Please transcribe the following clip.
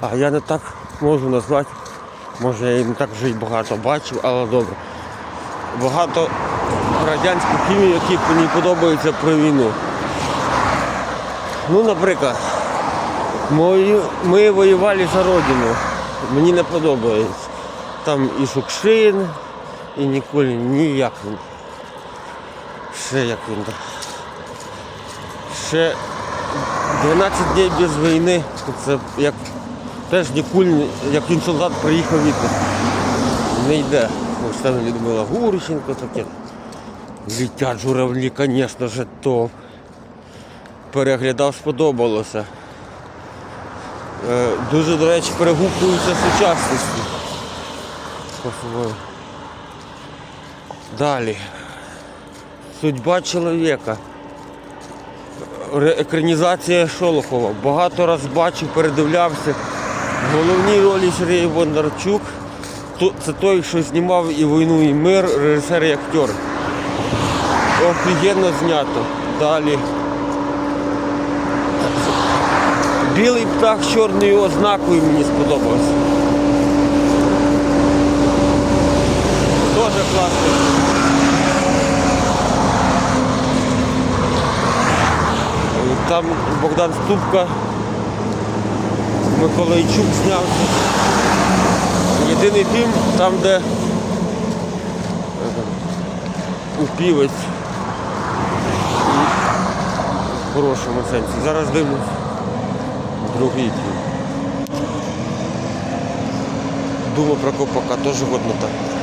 А я не так можу назвати. Може я і не так вже й багато бачив, але добре. Багато радянських фільмів, які мені подобаються про війну. Ну, наприклад, мої, ми воювали за родину. Мені не подобається. Там і Шукшин, і Ніколін, ніяк. Ще як він там. Ще 12 днів без війни. Це як теж Нікулін, як він солдат приїхав від не йде. Ось там Людмила Гурченко таке. Літять журавлі, звісно ж, то переглядав, сподобалося. Е, Дуже, до речі, перегукуються сучасності. Далі. Судьба чоловіка. Екранізація Шолохова. Багато раз бачив, передивлявся. В головній ролі Сергій Бондарчук. Це той, що знімав і війну, і мир, режисер і актер. Офігенно знято. Далі. Білий птах з чорною ознакою мені сподобався. Дуже класний. Там Богдан Ступка, Миколайчук знявся. Єдиний фільм там, де е, упівець. В хорошому сенсі. Зараз дивлюсь другий фільм. Дума про Копака теж годно так.